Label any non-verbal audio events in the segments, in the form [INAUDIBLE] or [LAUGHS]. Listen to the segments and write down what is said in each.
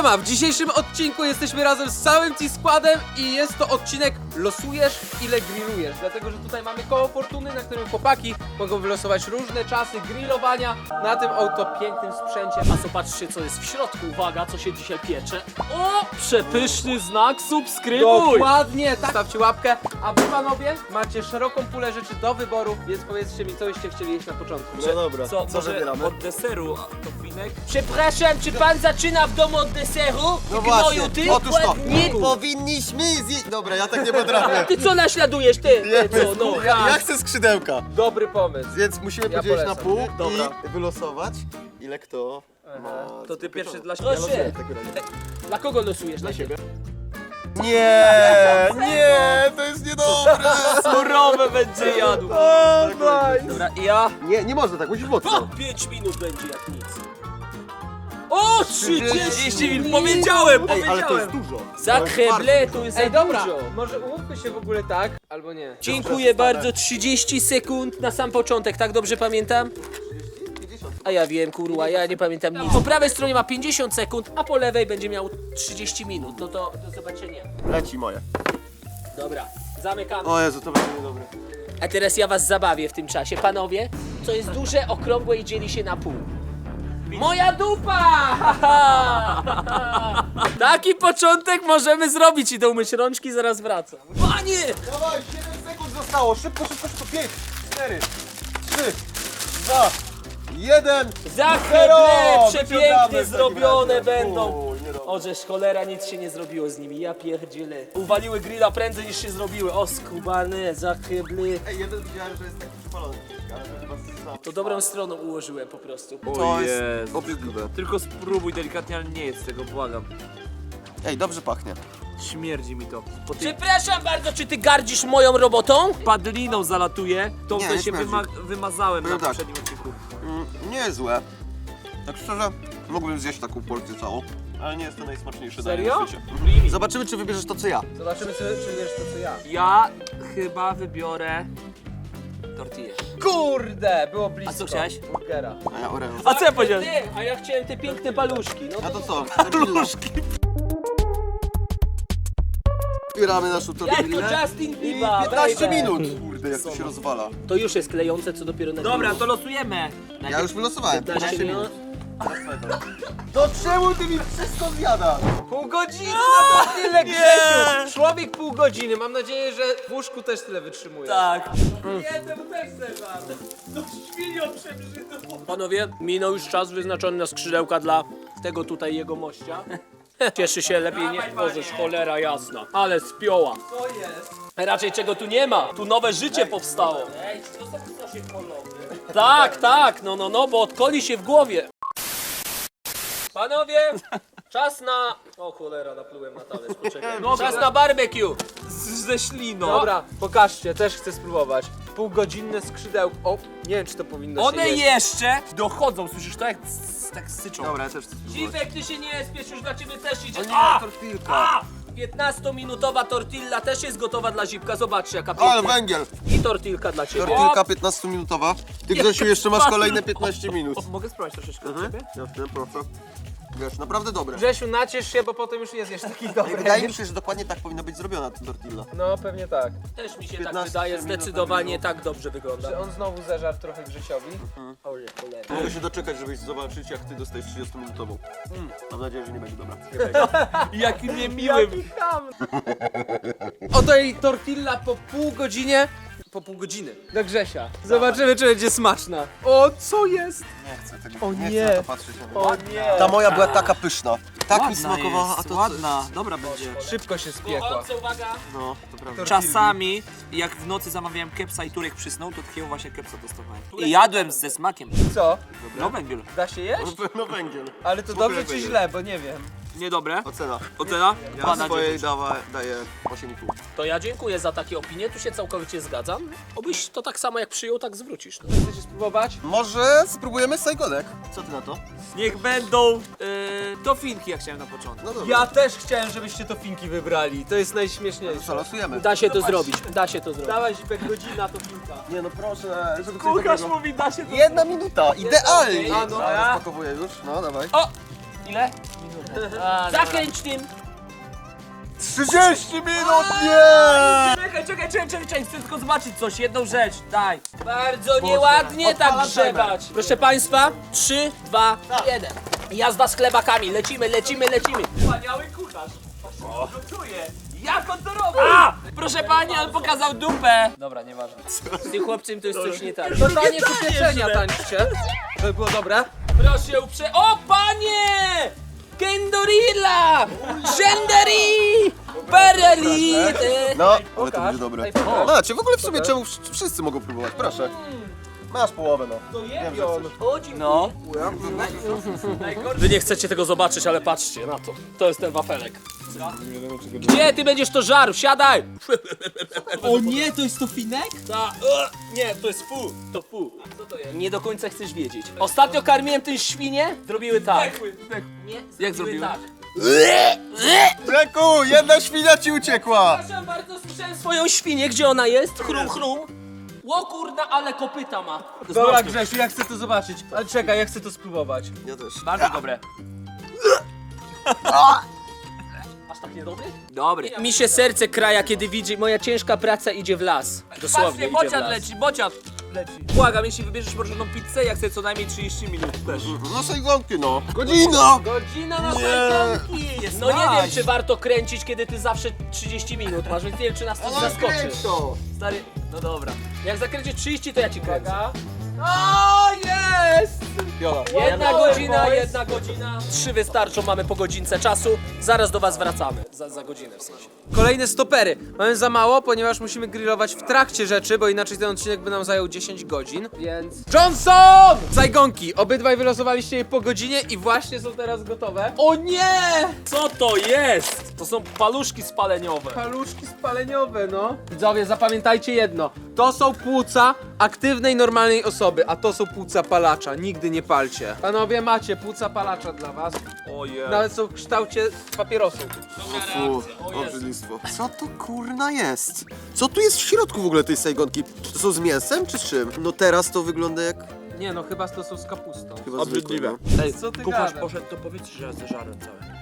Siema, w dzisiejszym odcinku jesteśmy razem z całym T-Składem i jest to odcinek losujesz ile grillujesz, dlatego że tutaj mamy koło fortuny, na którym chłopaki mogą wylosować różne czasy grillowania na tym oto pięknym sprzęcie. A zobaczcie co jest w środku, uwaga, co się dzisiaj piecze. O, przepyszny znak, subskrybuj! Dokładnie, tak. Stawcie łapkę, a wy panowie macie szeroką pulę rzeczy do wyboru, więc powiedzcie mi, co byście chcieli jeść na początku. No dobra, Co, co może wybieramy? od deseru, a to winek? Przepraszam, czy pan zaczyna w domu od deseru? No Ty właśnie, gnoju, ty? otóż to, Nie, powinniśmy zjeść... Dobra, ja tak nie potrafię. ty co naśladujesz, ty? ty co, no. ja, chcę skrzydełka, Dobry pomysł. więc musimy Ja podzielić na polecam. pół Dobra. i wylosować ile kto ma. To ty pierwszy dla Proszę. siebie. razie. Dla kogo losujesz? Dla siebie. Nie, nie, to jest niedobre. [LAUGHS] Surowe będzie jadł. [LAUGHS] Dobra, i ja? Nie, nie można tak, musisz mocno. 5 minut będzie jak nic. O, 30 30 minut, powiedziałem, Ej, ale to jest powiedziałem. dużo. Zakreble, to jest Ej, za dobra, dużo. może umówmy się w ogóle tak, albo nie. Dziękuję bardzo, 30 sekund na sam początek, tak dobrze pamiętam? A ja wiem, kurwa, ja nie pamiętam nic. Po prawej stronie ma 50 sekund, a po lewej będzie miał 30 minut. No to do zobaczenia. Leci moje. Dobra, zamykamy. O Jezu, to będzie niedobre. A teraz ja was zabawię w tym czasie. Panowie, co jest duże, okrągłe i dzieli się na pół. Moja dupa! [LAUGHS] Taki początek możemy zrobić. Idę umyć rączki, zaraz wracam. Panie! Dawaj, 7 sekund zostało, szybko, szybko, szybko, 5, 4, 3, 2, 1. Zakreble! Wyciągamy Przepięknie w takim zrobione razie. będą. Uj. Ożeż cholera, nic się nie zrobiło z nimi. Ja pierdzielę. Uwaliły grilla prędzej niż się zrobiły. O skubane. Ej, jeden widziałem, że jest taki przypalony. Ale to chyba sam. To dobrą stroną ułożyłem po prostu. To jest obrzydliwe. Tylko spróbuj delikatnie, ale nie jest tego, błagam. Ej, dobrze pachnie. Śmierdzi mi to. Po tej Przepraszam bardzo, czy ty gardzisz moją robotą? padliną zalatuje, tą Nie, co nie się śmierdzi. wyma wymazałem na Powiem tak. poprzednim odcinku. Mm, niezłe. Tak szczerze, mógłbym zjeść taką porcję całą, ale nie jest to najsmaczniejsze danie Serio? na świecie. Zobaczymy, czy wybierzesz to, co ja. Zobaczymy, czy, czy wiesz to co ja. Ja chyba wybiorę tortillę. Kurde, było blisko. A co chciałeś? Burgera. A ja Oreo. A co ja powiedziałem? Ty, a ja chciałem te piękne paluszki. No A to co? Tortilla. Zbieramy naszą Jak to. Justin I Bieber, 15 baby. minut. Kurde, jak to się rozwala. To już jest klejące, co dopiero na Dobra, to losujemy. Ja już wylosowałem. 15 15 minut. minut. [LAUGHS] To czemu ty mi wszystko zjadasz? Pół godziny na to tyle, Grzesiu! Człowiek pół godziny, mam nadzieję, że w łóżku też tyle wytrzymuje. Tak. Panowie, minął już czas wyznaczony na skrzydełka dla tego tutaj jego mościa. [LAUGHS] Cieszy się lepiej nie możesz, cholera jasna. Ale spioła. To jest. Raczej czego tu nie ma. Tu nowe życie powstało. Ej, to są się Tak, tak, no, no, no, bo odkoli się w głowie. Panowie, czas na... O cholera, naplułem na talerz, poczekaj. Czas na barbecue. Z, ze śliną. Dobra, pokażcie, też chcę spróbować. Półgodzinne skrzydełko. O, nie wiem, czy to powinno One się jeść. jeszcze dochodzą, słyszysz to jak s- tak syczą. Dobra, ja też chcę spróbować. Dziwek, ty się nie spiesz, już dla ciebie też idzie. O nie, A! tortilka. A! 15-minutowa tortilla też jest gotowa dla zipka. Zobaczcie, jaka Ale piękna. węgiel. I tortilka dla ciebie. Tortilka 15-minutowa. Ty, Grzesiu, jeszcze masz kolejne 15 minut. Mogę spróbować troszeczkę od Mhm. ciebie? Jasne, proszę. Wiesz, naprawdę dobre. Grzesiu, naciesz się, bo potem już nie zjesz takich Ej, dobrych. Wydaje mi się, że dokładnie tak powinna być zrobiona ta tortilla. No, pewnie tak. Też mi się 15 tak wydaje, minut zdecydowanie tak dobrze wygląda. Że on znowu zeżarł trochę Grzesiowi. Ole, cholera. Mogę się doczekać, żebyś zobaczyć, jak ty dostajesz 30-minutową. Mam nadzieję, że nie będzie dobra. [LAUGHS] Jaki niemiły. ham! [LAUGHS] Oto jej tortilla po pół godzinie. Po pół godziny. Do Grzesia. Zobaczymy, czy będzie smaczna. O, co jest? Nie chcę tego. O nie, nie. chcę na to patrzeć. O nie. Ta moja była taka pyszna. Tak mi Ładna smakowała, jest, a to ładna, dobra będzie. Szybko się spiekła. No, to prawda. Czasami, jak w nocy zamawiałem kepsa i Turek przysnął, to takiego właśnie kepsa dostawałem. I jadłem ze smakiem. Co? No węgiel. Da się jeść? No węgiel. Ale to dobrze czy źle, bo nie wiem. Niedobre. Ocena. Ocena? Ja Dwa na swojej dawa, daję 8,5. To ja dziękuję za takie opinie, tu się całkowicie zgadzam. Obyś to tak samo jak przyjął, tak zwrócisz. No. Chcecie spróbować? Może spróbujemy sajgonek? Co ty na to? Niech będą yy, to finki, jak chciałem na początku. No dobra. Ja też chciałem, żebyście to finki wybrali. To jest najśmieszniejsze. Co, losujemy? Da się to zrobić, da się to zrobić. Dawaj zipek godzina to finka. Nie no proszę, żeby coś Łukasz dobrego. mówi, da się to Jedna minuta, idealnie! A, no. ja rozpakowuję już, no dawaj. O! Ile? Zakręć tym! 30 minut, nie! Czekaj, czekaj, czekaj, czekaj, czekaj, chcę tylko zobaczyć coś, jedną rzecz, daj. Bardzo nieładnie tak grzebać. Proszę państwa, 3, 2, 1. Jazda z chlebakami, lecimy, lecimy, lecimy. Wspaniały kucharz. Gotuje. Jak on to robi? A! Proszę pani, on pokazał dupę. Dobra, nieważne. Z tym chłopcem to jest coś nie tak. To tanie pieczenia tańczcie, żeby było dobre. Proszę uprze... O, panie! Genderi! Pereli! No, ale to będzie dobre. A, czy w ogóle w sumie czemu wsz- wszyscy mogą próbować? Proszę. Masz połowę, no. Wiem, że chcesz. No. Wy nie chcecie tego zobaczyć, ale patrzcie na to. To jest ten wafelek. Gdzie ty będziesz to żarł? Siadaj! O nie, to jest to finek? Ta, e, nie, to jest fu. To fu. Co to jest? Nie do końca chcesz wiedzieć. Ostatnio karmiłem tę świnię, zrobiły tak. Nie, Jak zrobiły? Tak. Reku, jedna świnia ci uciekła! Przepraszam bardzo, słyszałem swoją świnię, gdzie ona jest? Chrum, chrum. Ło kurna, ale kopyta ma. Dobra Grzesiu, ja chcę to zobaczyć. Ale czekaj, ja chcę to spróbować. Ja też. Bardzo dobre. Aż tak niedobry? Dobry. Mi się serce kraja, kiedy widzi, moja ciężka praca idzie w las. Dosłownie idzie w las. leci, bocian leci. Błagam, jeśli wybierzesz porządną pizzę, ja chcę co najmniej 30 minut też. No sajgonki, no. Godzina! Godzina na Nie. sajgonki! No nie wiem, czy warto kręcić, kiedy ty zawsze 30 minut masz, więc nie wiem, czy nas to zaskoczy. to! Stary, no dobra. Jak zakręcisz 30, to ja ci kręcę. O, jest! Jola. Jedna godzina, jedna godzina. Trzy wystarczą, mamy po godzince czasu. Zaraz do was wracamy. Za, za godzinę w sensie. Kolejne stopery. Mamy za mało, ponieważ musimy grillować w trakcie rzeczy, bo inaczej ten odcinek by nam zajął 10 godzin, więc... Johnson! Zajgonki! Obydwaj wylosowaliście je po godzinie i właśnie są teraz gotowe. O nie! Co to jest? To są paluszki spaleniowe. Paluszki spaleniowe, no. Widzowie, zapamiętajcie jedno. To są płuca aktywnej, normalnej osoby, a to są płuca palacza. Nigdy nie palcie. Panowie, macie płuca palacza dla was. Ojej. Nawet są w kształcie papierosu. Fu, obrzydlistwo. Co to kurna jest? Co tu jest w środku w ogóle tej sajgonki? To są z mięsem czy z czym? No teraz to wygląda jak Nie no, chyba to są z kapustą. chyba Obrzydliwe. zwykłe. No. Ej, Co ty kucharz gadasz? poszedł, to powiedz, że ja zeżarłem całe.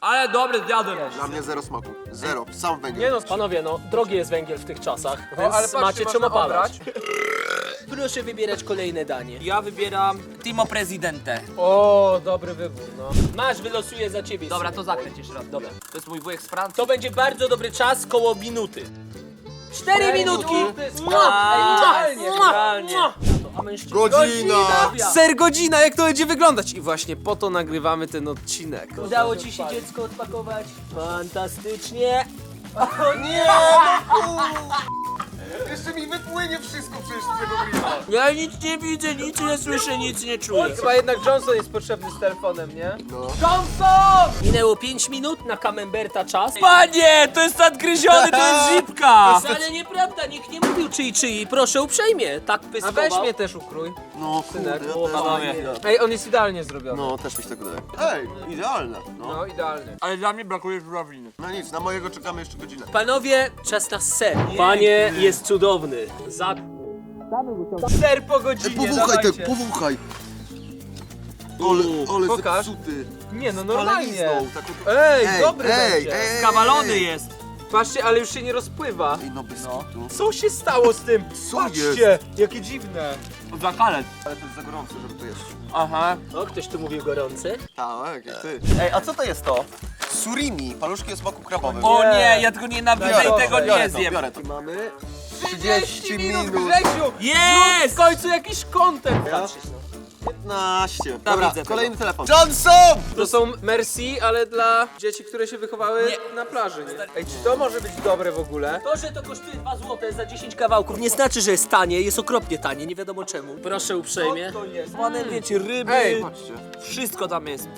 Ale dobry, zjadłem. Dla mnie zero smaku. Zero. Sam węgiel. Nie no, Panowie, no, drogi jest węgiel w tych czasach, O, więc ale patrzcie, macie czym można opalać. Proszę wybierać kolejne danie. Ja wybieram Timo Presidente. O, dobry wybór, no. Masz, wylosuję za ciebie. Dobra, to zakręć jeszcze raz. Dobra. To jest mój wujek z Francji. To będzie bardzo dobry czas, koło minuty. Cztery Cztery minutki! minuty, Mua! Ej, Mua! idealnie, Mua! idealnie. Mua! A mężczyźni- Godzina! Ser godzina, jak to będzie wyglądać? I właśnie po to nagrywamy ten odcinek. Udało ci się dziecko odpakować? Fantastycznie! O nie! No Jeszcze mi wypłynie wszystko przecież z tego grilla. Ja nic nie widzę, nic nie słyszę, nic nie czuję. Chyba jednak Johnson jest potrzebny z telefonem, nie? No. Johnson! Minęło 5 minut na Camemberta czas. Panie, to jest nadgryziony, to jest To zipka. jest ale nieprawda, nikt nie mówił czyj czyj. Proszę uprzejmie, tak A pyskował. weź mnie też ukrój. No kurde, Synek. O, też panowie. Ej, on jest idealnie zrobiony. No, też mi się tak wydaje. Ej, idealne. No. No, idealnie. Ale dla mnie brakuje żurawliny. No nic, na mojego czekamy jeszcze godzinę. Panowie, czas na ser. Panie jest cudowny. Za... Ser po godzinie, Powąchaj dawajcie. ten, powąchaj. Ale, ale Pokaż. zepsuty. Nie no, normalnie. Spalenizną, taką- Ej, Ej, dobry ej, będzie. ej. Kawalony jest. Patrzcie, ale już się nie rozpływa. Ej, no bez kitu. Co się stało z tym? Co Patrzcie, jakie dziwne. Za kalet. Ale to jest za gorąco, żeby to jeść. Aha. O, ktoś tu mówił gorący. Tak, jak ty. Ej, a co to jest to? Surimi, paluszki o smaku krabowym. O nie, ja tego nienawidzę Biorę i tego biorę nie to, zjem. biorę to. Mamy 30 minut. Grzesiu! Jest! W końcu jakiś content. Ja? 15. Dobra, widzę kolejny telefon. Johnson! To są Merci, ale dla dzieci, które się wychowały na plaży, nie? Ej, czy to może być dobre w ogóle? To, że to kosztuje 2 zł za 10 kawałków nie znaczy, że jest tanie, jest okropnie tanie, nie wiadomo czemu. Proszę uprzejmie. To jest Panem wiecie, ryby. Ej, Patrzcie. Wszystko tam jest.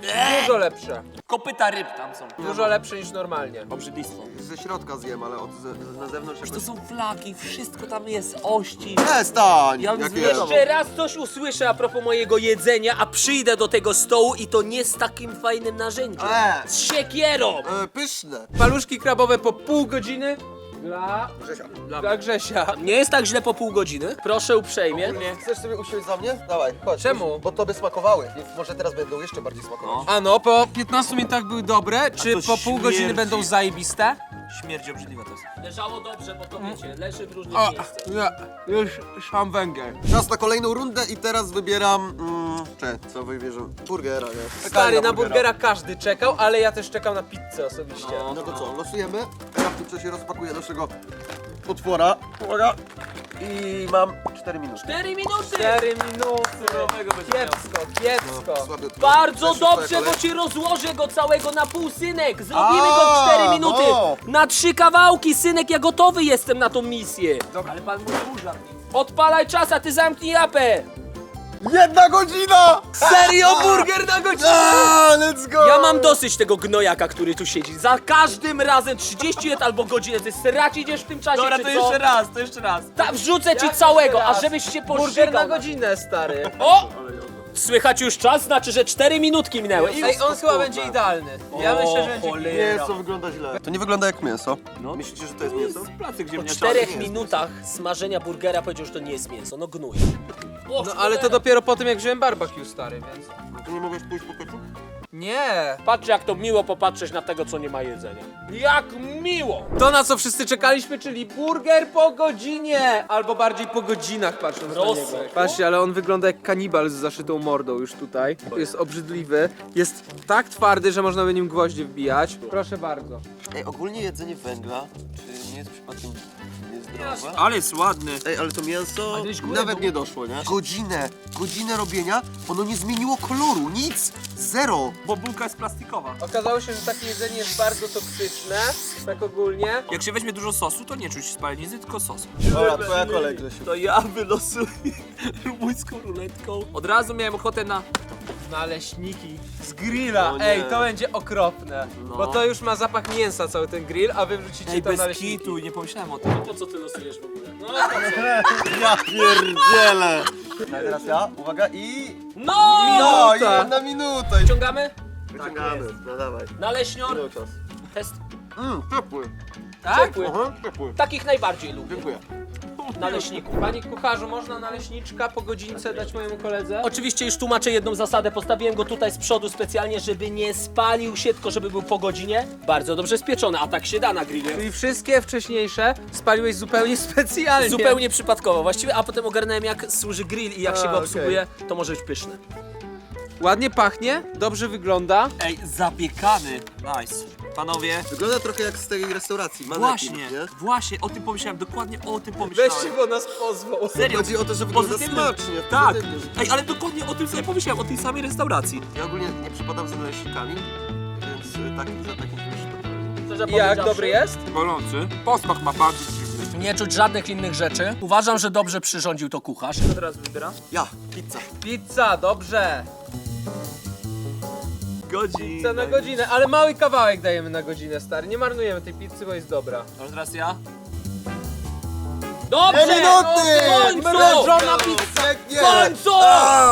dużo lepsze. Kopyta ryb tam są. Dużo lepsze niż normalnie. Obrzydlistwo. Ze środka zjem, ale od ze, na zewnątrz To jakoś... są flaki, wszystko tam jest, ości. Przestań! Ja bym Jak zwiedzał. jest? Jeszcze raz coś usłyszę a propos mojego jedzenia, a przyjdę do tego stołu i to nie z takim fajnym narzędziem. E. Z siekierą! E, pyszne. Paluszki krabowe po pół godziny Dla... Grzesia. Dla Grzesia. Nie jest tak źle po pół godziny. Proszę uprzejmie. Chcesz sobie usiąść za mnie? Dawaj, chodź. Czemu? Bo tobie smakowały, więc może teraz będą jeszcze bardziej smakować. A no, po 15 minutach były dobre, czy po pół godziny będą zajebiste? Śmierdzi obrzydliwa to jest. Leżało dobrze, bo to wiecie, leży w różnych O, miejscach. nie, już sam węgiel. Czas na kolejną rundę i teraz wybieram... Mm, cze, co wybierzę? Burgera, nie? Stary, na burgera każdy czekał, ale ja też czekam na pizzę osobiście. No to co, losujemy. Ja w tym czasie rozpakuję naszego potwora. Uwaga. I mam 4 minuty. 4 minuty! 4 minuty. Kiepsko, kiepsko. Bardzo Też już twoja dobrze, bo kolej. ci rozłożę go całego na pół, synek! Zrobimy go w A, 4 minuty! no. Na trzy kawałki, synek, ja gotowy jestem na tą misję! Ale pan mój burza. Odpalaj czas, a ty zamknij japę! Jedna godzina! Serio, burger na godzinę? A, let's go! Ja mam dosyć tego gnojaka, który tu siedzi. Za każdym razem 30 lat albo godzinę. Ty srać idziesz w tym czasie, Dobra, czy to co? jeszcze raz, to jeszcze raz. Ta, wrzucę ci Jak całego, raz? ażebyś się Burger pożygał. na godzinę, stary. O! Słychać już czas, znaczy, że 4 minutki minęły. I Ej, on chyba będzie idealny. Ja myślę, że będzie... Mięso wygląda źle. To nie wygląda jak mięso. No. Myślicie, że to jest mięso? Po ziemniaczany. 4 jest minutach smażenia burgera powiedział, że to nie jest mięso. No gnój. No ale to dopiero po tym, jak wziąłem barbecue, stary, więc... No to nie mogłeś pójść po ketchup? Nie. Patrz jak to miło popatrzeć na tego, co nie ma jedzenia. Jak miło! To, na co wszyscy czekaliśmy, czyli burger po godzinie! Albo bardziej po godzinach, patrząc na niego. Patrzcie, ale on wygląda jak kanibal z zaszytą mordą już tutaj. Jest obrzydliwy. Jest tak twardy, że można by nim gwoździe wbijać. Proszę bardzo. Ej, ogólnie jedzenie węgla, czy nie jest przypadkiem Ale jest ładny. Ej, ale to mięso gdzieś górę nawet było. nie doszło, nie? Godzinę, godzinę robienia, ono nie zmieniło koloru, nic, zero. Bo bułka jest plastikowa. Okazało się, że takie jedzenie jest bardzo toksyczne, tak ogólnie. Jak się weźmie dużo sosu, to nie czuć spalenizny, tylko sosu. Dobra, twoja kolej, Grzesiu. To ja wylosuję [LAUGHS] rumuńską ruletką. Od razu miałem ochotę na... Naleśniki z grilla. O nie. Ej, to będzie okropne. No. Bo to już ma zapach mięsa cały ten grill, a wy wrzucicie Ej, to bez naleśniki. kitu, nie pomyślałem o tym. Po co ty losujesz w ogóle? No, Ja pierdzielę. No i teraz ja, uwaga i... no! No, Minuta. jedna minuta. i Ciągamy? Wyciągamy, no dawaj. Naleśnior. Czas? Test Mmm, ciepły. Tak? ciepły. Aha, ciepły. Takich najbardziej lubię. Dziękuję. Naleśników. Panie kucharzu, można naleśniczka po godzince dać mojemu koledze? Oczywiście już tłumaczę jedną zasadę. Postawiłem go tutaj z przodu specjalnie, żeby nie spalił się, tylko żeby był po godzinie. Bardzo dobrze spieczony, a tak się da na grillu. Czyli wszystkie wcześniejsze spaliłeś zupełnie [LAUGHS] specjalnie. Zupełnie przypadkowo właściwie, a potem ogarnąłem jak służy grill i jak się A, go okej. obsługuje, to może być pyszne. Ładnie pachnie, dobrze wygląda. Ej, zapiekany. Nice. Panowie, Wygląda trochę jak z tej restauracji, manekin, właśnie, nie? właśnie, o tym pomyślałem, dokładnie o tym pomyślałem. Weźcie, bo nas pozwał. Serio, Chodzi o to, że wygląda pozytywnym- smacznie. Tak, pozytywnie, że- ej, ale dokładnie o tym sobie pomyślałem, o tej samej restauracji. Ja ogólnie nie przepadam za naleśnikami, więc y, tak, za takim czymś to I jak dobry jest? Gorący. Posmak ma bardzo dziwny. Nie czuć żadnych innych rzeczy. Uważam, że dobrze przyrządził to kucharz. Kto teraz wybiera? Ja, pizza. Pizza, dobrze. Godzinę. Pizza na godzinę, ale mały kawałek dajemy na godzinę, stary. Nie marnujemy tej pizzy, bo jest dobra. Ale teraz ja? Dobrze! Dwie minuty! W końcu! Mrożona pizza! W końcu!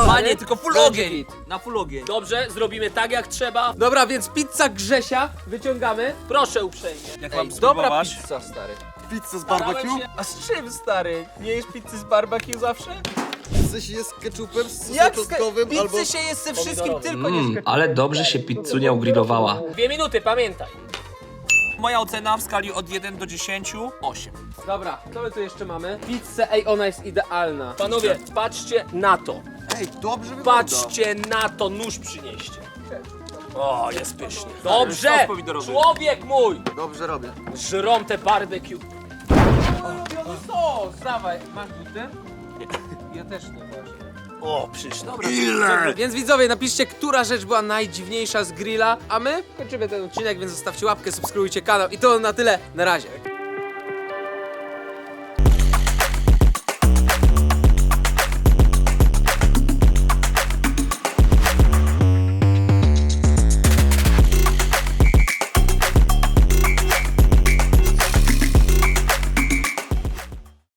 Panie, tylko full ogień. Na full ogień. Dobrze, zrobimy tak jak trzeba. Dobra, więc pizza Grzesia wyciągamy. Proszę uprzejmie. Jak mam dobra spróbować? pizza, stary. Pizza z Starałem barbecue? się. A z czym, stary? Nie jesz pizzy z barbecue zawsze? Coś jest z ketchupem, z sosem Jak z czosnkowym pizzy albo... się jest ze wszystkim, tylko nie z ketchupem. ale dobrze się pizzunia ugrilowała. Dwie minuty, pamiętaj. Moja ocena w skali od 1 do 10, 8. Dobra, co my tu jeszcze mamy? Pizzę, ej, ona jest idealna. Panowie, patrzcie na to. Ej, dobrze wygląda. Patrzcie na to, nóż przynieście. O, jest pysznie. sos Dobrze! pomidorowy. Człowiek mój! Dobrze robię. Żrą te barbecue. O, dawaj, masz buty? Ja też nie właśnie. O, pyszne. Więc widzowie, napiszcie, która rzecz była najdziwniejsza z grilla, a my kończymy ten odcinek, więc zostawcie łapkę, subskrybujcie kanał i to na tyle, na razie.